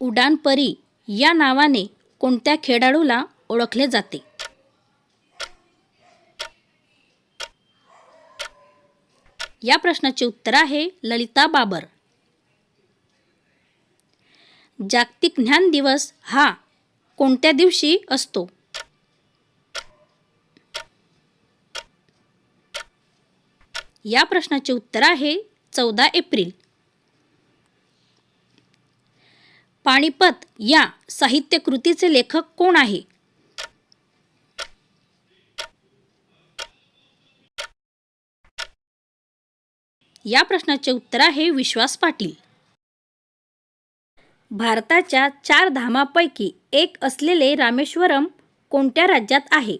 उडानपरी या नावाने कोणत्या खेळाडूला ओळखले जाते? या प्रश्नाचे उत्तर आहे ललिता बाबर. जागतिक ज्ञान दिवस हा कोणत्या दिवशी असतो? या प्रश्नाचे उत्तर आहे चौदा एप्रिल. पाणीपत या साहित्यकृतीचे लेखक कोण आहे? या प्रश्नाचे उत्तर आहे विश्वास पाटील. भारताच्या चार धामापैकी एक असलेले रामेश्वरम कोणत्या राज्यात आहे?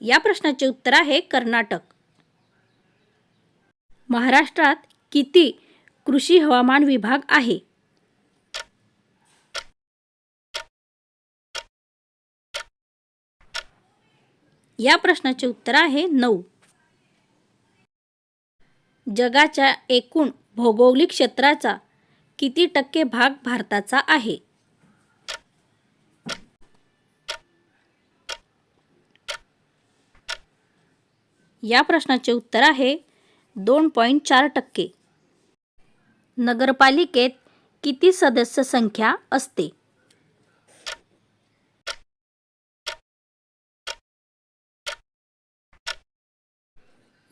या प्रश्नाचे उत्तर आहे कर्नाटक. महाराष्ट्रात किती कृषी हवामान विभाग आहे? या प्रश्नाचे उत्तर आहे नऊ. जगाच्या एकूण भौगोलिक क्षेत्राचा किती टक्के भाग भारताचा आहे? या प्रश्नाचे उत्तर आहे दोन पॉईंट चार टक्के. नगरपालिकेत किती सदस्य संख्या असते?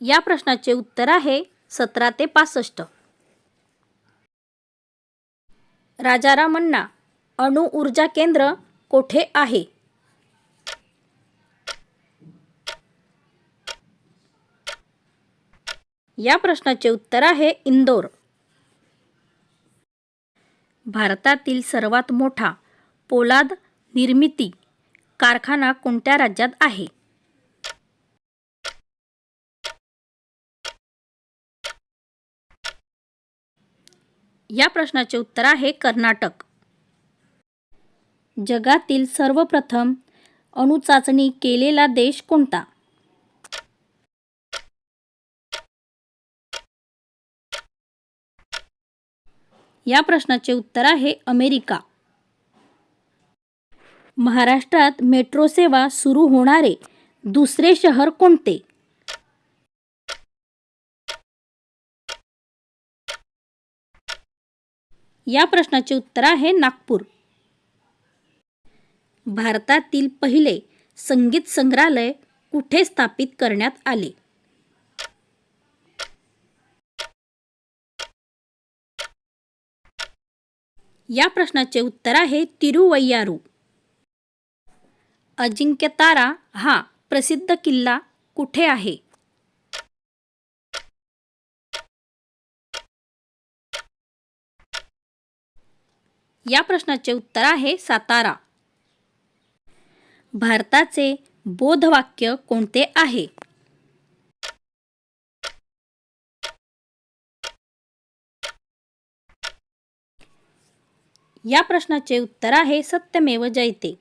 या प्रश्नाचे उत्तर आहे सतरा ते पासष्ट. राजारामण्णा अणु ऊर्जा केंद्र कोठे आहे? या प्रश्नाचे उत्तर आहे इंदोर. भारतातील सर्वात मोठा पोलाद निर्मिती कारखाना कोणत्या राज्यात आहे? या प्रश्नाचे उत्तर आहे कर्नाटक. जगातील सर्वप्रथम अणुचाचणी केलेला देश कोणता? या प्रश्नाचे उत्तर आहे अमेरिका. महाराष्ट्रात मेट्रो सेवा सुरू होणारे दुसरे शहर कोणते? या प्रश्नाचे उत्तर आहे नागपूर. भारतातील पहिले संगीत संग्रहालय कुठे स्थापित करण्यात आले? या प्रश्नाचे उत्तर आहे तिरुवैयारू अजिंक्यतारा हा प्रसिद्ध किल्ला कुठे आहे? या प्रश्नाचे उत्तर आहे सातारा. भारताचे बोधवाक्य कोणते आहे? या प्रश्नाचे उत्तर आहे सत्यमेव जयते.